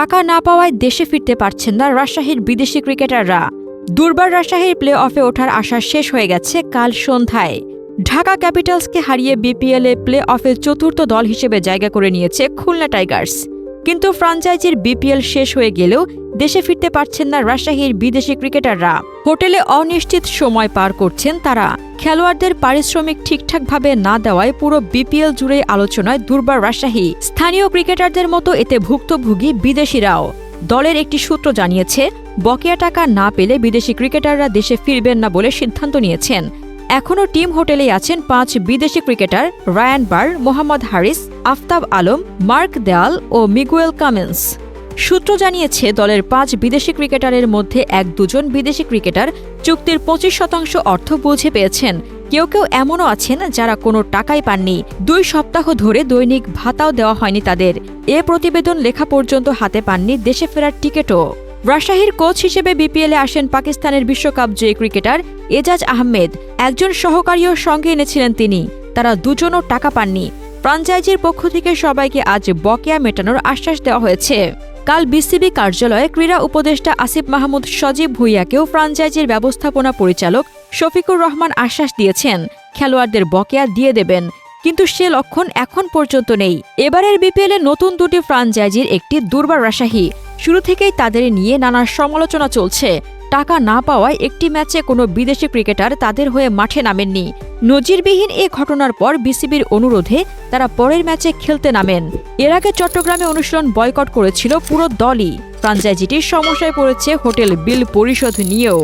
টাকা না পাওয়ায় দেশে ফিরতে পারছেন না রাজশাহীর বিদেশি ক্রিকেটাররা। দুর্বার রাজশাহীর প্লে অফে ওঠার আশা শেষ হয়ে গেছে কাল সন্ধ্যায়। ঢাকা ক্যাপিটালসকে হারিয়ে বিপিএলে প্লে অফে চতুর্থ দল হিসেবে জায়গা করে নিয়েছে খুলনা টাইগার্স। কিন্তু ফ্রাঞ্চাইজির বিপিএল শেষ হয়ে গেলেও দেশে ফিরতে পারছেন না রাজশাহীর বিদেশি ক্রিকেটাররা। হোটেলে অনিশ্চিত সময় পার করছেন তারা। খেলোয়াড়দের পারিশ্রমিক ঠিকঠাকভাবে না দেওয়ায় পুরো বিপিএল জুড়ে আলোচনায় দুর্বার রাজশাহী। স্থানীয় ক্রিকেটারদের মতো এতে ভুক্তভোগী বিদেশিরাও। দলের একটি সূত্র জানিয়েছে, বকেয়া টাকা না পেলে বিদেশি ক্রিকেটাররা দেশে ফিরবেন না বলে সিদ্ধান্ত নিয়েছেন। এখনও টিম হোটেলেই আছেন পাঁচ বিদেশি cricketer Ryan Burl Mohammad Haris, Aftab Alam, Mark Deyal ও মিগুয়েল কামেন্স। সূত্র জানিয়েছে, দলের পাঁচ বিদেশি ক্রিকেটারের মধ্যে এক দুজন বিদেশি ক্রিকেটার চুক্তির পঁচিশ শতাংশ অর্থ বুঝে পেয়েছেন। কেউ কেউ এমনও আছেন যারা কোনো টাকাই পাননি। দুই সপ্তাহ ধরে দৈনিক ভাতাও দেওয়া হয়নি তাদের। এ প্রতিবেদন লেখা পর্যন্ত হাতে পাননি দেশে ফেরার টিকিটও। রাজশাহীর কোচ হিসেবে বিপিএলে আসেন পাকিস্তানের বিশ্বকাপ জয়ী ক্রিকেটার এজাজ আহমেদ। একজন সহকারীও সঙ্গে এনেছিলেন তিনি। তারা দুজনও টাকা পাননি। ফ্রাঞ্চাইজির পক্ষ থেকে সবাইকে আজ বকেয়া মেটানোর আশ্বাস দেওয়া হয়েছে। কাল বিসিবি কার্যালয়ে ক্রীড়া উপদেষ্টা আসিফ মাহমুদ সজীব ভুইয়াকেও ফ্রাঞ্চাইজির ব্যবস্থাপনা পরিচালক শফিকুর রহমান আশ্বাস দিয়েছেন। খেলোয়াড়দের বকেয়া দিয়ে দেবেন। কিন্তু সে লক্ষণ এখন পর্যন্ত নেই। এবারের বিপিএলে নতুন দুটি ফ্রাঞ্চাইজির একটি দুর্বার রাশাহী শুরু থেকেই তাদের নিয়ে নানা সমালোচনা চলছে। টাকা না পাওয়ায় একটি ম্যাচে কোনো বিদেশি ক্রিকেটার তাদের হয়ে মাঠে নামেননি। নজিরবিহীন এ ঘটনার পর বিসিবির অনুরোধে তারা পরের ম্যাচে খেলতে নামেন। এর আগে চট্টগ্রামে অনুশীলন বয়কট করেছিল পুরো দলই। ফ্রাঞ্চাইজিটির সমস্যায় পড়েছে হোটেল বিল পরিশোধ নিয়েও।